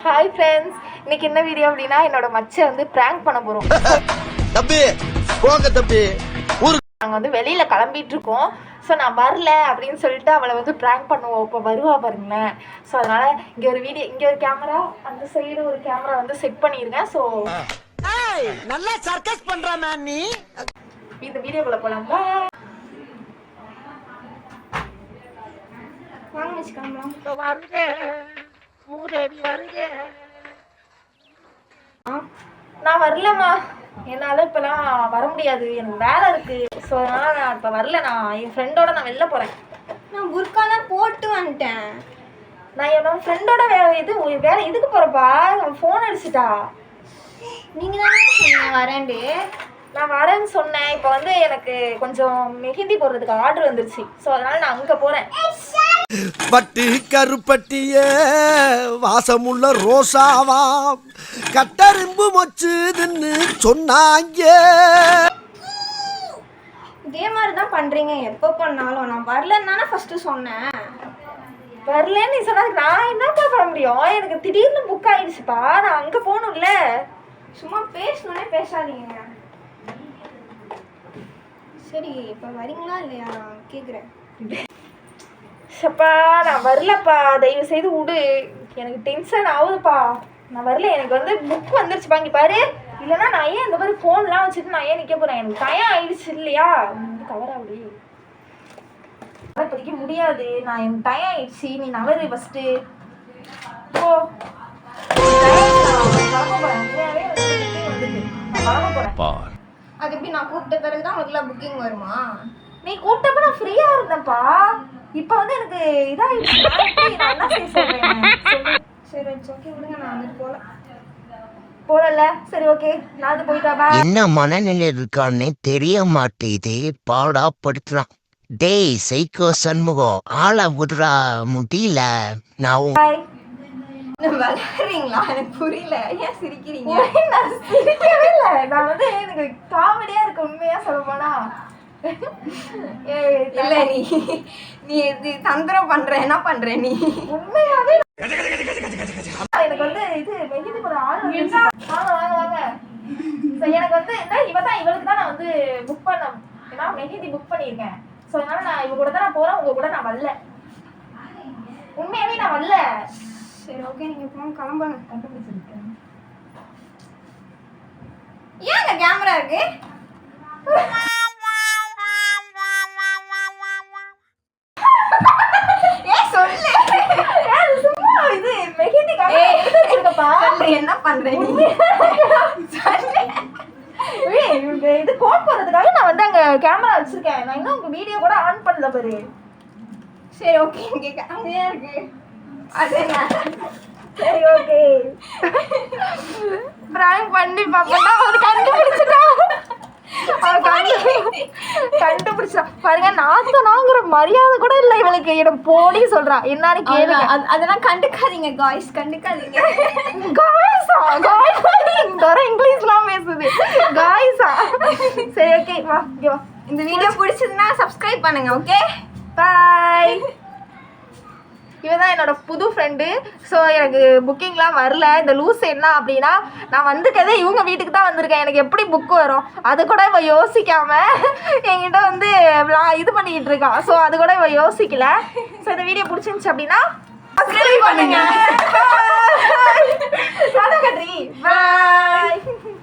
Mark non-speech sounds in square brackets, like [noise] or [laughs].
Hi friends இன்னைக்கு என்ன video அப்படின்னா என்னோட மச்சை வந்து பிராங்க் பண்ண போறோம். [laughs] தம்பி போங்க தம்பி. ஊருக்கு நாங்கள் வந்து வெளியில கிளம்பிட்டு இருக்கோம். ஸோ நான் வரல அப்படின்னு சொல்லிட்டு அவளை வந்து பிராங்க் பண்ணுவோம். இப்போ வருவா பாருங்களேன். ஸோ அதனால இங்க ஒரு வீடியோ இங்க ஒரு கேமரா அந்த சைடு ஒரு கேமரா வந்து செட் பண்ணியிருக்கேன் ஸோ நல்லா சர்க்கஸ் பண்ற நீ. இந்த வீடியோக்குள்ள போலாம். வாங்க வச்சுக்கலாம் நான் வரலம்மா. என்னால் இப்போலாம் வர முடியாது. எனக்கு வேலை இருக்கு. ஸோ அதனால நான் இப்போ வரல. நான் என் ஃப்ரெண்டோட நான் வெளில போகிறேன் நான் புர்காலாம் போட்டு வந்துட்டேன். நான் என்னோட ஃப்ரெண்டோட வே இது வேற இதுக்கு போகிறப்பா அவன் ஃபோன் அடிச்சிட்டா. நீங்க தானே சொன்னீங்க வரேன்டு நான் வரேன்னு சொன்னேன். இப்போ வந்து எனக்கு கொஞ்சம் மெஹந்தி போடுறதுக்கு ஆர்டர் வந்துருச்சு. ஸோ அதனால நான் அங்கே போகிறேன் பட்டு கருப்பட்டிய வாசமுள்ள ரோசாவா? கட்டரும்பு மொச்சுதுன்னு சொன்னாங்க. இதே மாதிரி தான் பண்றீங்க. எப்போ பண்ணாலும் நான் வரலன்னு தானே ஃபர்ஸ்ட் சொன்னேன். வரலன்னு நீ சொன்னா நான் என்னப்பா பண்ண முடியும்? எனக்கு திடீர்னு புக் ஆயிடுச்சுப்பா நான் அங்கே போகணும்ல. சும்மா பேசணுன்னே பேசாதீங்க. சரி இப்போ வரீங்களா இல்லையா? நான் கேட்குறேன் சப்பா நான் வரலப்பா. தயவு செய்து விடு எனக்கு டென்ஷன் ஆகுதுப்பா. நான் வரல. எனக்கு வந்து புக் வந்துருச்சுப்பா. இங்கே பாரு. இல்லைன்னா நான் ஏன் இந்த மாதிரி ஃபோன்லாம் வச்சுட்டு நான் ஏன் நிற்க போகிறேன் எனக்கு டயம் ஆயிடுச்சு இல்லையா? கவர் ஆகுது இப்போதைக்கு முடியாது. நான் எனக்கு டயம் ஆயிடுச்சு. நீ நவரு ஃபஸ்ட்டு பார். அது எப்படி நான் கூப்பிட்ட பிறகு தான் முதல்ல புக்கிங் வருமா? நீ கூப்பிட்டப்ப நான் ஃப்ரீயா இருந்தேன்ப்பா. இப்போ வந்து எனக்கு இதாயிடுச்சு. நான் எப்படி நான் என்ன செய்ய சொல்றேன்? சொல்லு. சரி இட்ஸ் ஓகே விடுங்க. நான் வந்துட்டு போகல. போகல சரி ஓகே. நான் அது போயிட்டா பா என்ன மனநிலை இருக்கான்னு தெரிய மாட்டேது. பாடா படுத்துறான். டேய் சைக்கோ சண்முகம் ஆள விடுறா முடியல. நான் விளையாடுறீங்களா எனக்கு புரியல. ஏன் சிரிக்கிறீங்க? நான் சிரிக்கவே இல்லை. நான் வந்து எனக்கு காமெடியா இருக்கு உண்மையா சொல்ல போனா. ஏய், இல்ல நீ நீ இது தந்திரம் பண்ற என்ன பண்ற நீ? உண்மையாவே எனக்கு வந்து இது மெஹந்தி போட ஆள் வந்துருச்சு. வாங்க வாங்க வாங்க. எனக்கு வந்து என்ன இவ தான் இவளுக்கு தான் நான் வந்து புக் பண்ண ஏன்னா மெஹந்தி புக் பண்ணியிருக்கேன். ஸோ அதனால நான் இவ கூட தான் நான் போறேன் உங்க கூட நான் வரல. உண்மையாவே நான் வரல. சரி ஓகே நீங்க போங்க கிளம்புங்க. கண்டுபிடிச்சிருக்கேன். ஏன் இந்த கேமரா இருக்கு? என்ன பண்ற நீ சொல்லு. ஏய், இவங்க இது கோட் போடுறதுக்காக நான் வந்து அங்க கேமரா வச்சிருக்கேன். நான் இன்னும் உங்க வீடியோ கூட ஆன் பண்ணல பாரு. சரி ஓகே இங்க கேமரா இருக்கு? அது சரி ஓகே பிராங்க் பண்ணி பாப்பா கண்டு- கண்டுபிடிச்சா. பாருங்க நாத்தனாங்கிற மரியாதை கூட இல்ல இவளுக்கு. இடம் போடி சொல்றா. என்னன்னு கேளுங்க. அதெல்லாம் கண்டுக்காதீங்க காய்ஸ் கண்டுக்காதீங்க. காய்ஸா காய்ஸ் வர இங்கிலீஷ்லாம் பேசுது. காய்ஸா சரி ஓகே வா இந்த வீடியோ பிடிச்சதுன்னா சப்ஸ்கிரைப் பண்ணுங்க ஓகே பாய் இவன் தான் என்னோட புது ஃப்ரெண்டு ஸோ எனக்கு புக்கிங்லாம் வரல. இந்த லூஸ் என்ன அப்படின்னா நான் வந்திருக்கதே இவங்க வீட்டுக்கு தான் வந்திருக்கேன். எனக்கு எப்படி புக் வரும்? அது கூட இவன் யோசிக்காம என்கிட்ட வந்து இது பண்ணிக்கிட்டு இருக்கான் ஸோ அது கூட இவன் யோசிக்கல. ஸோ இந்த வீடியோ பிடிச்சிருந்துச்சு அப்படின்னா பண்ணுங்க. பாய் [laughs]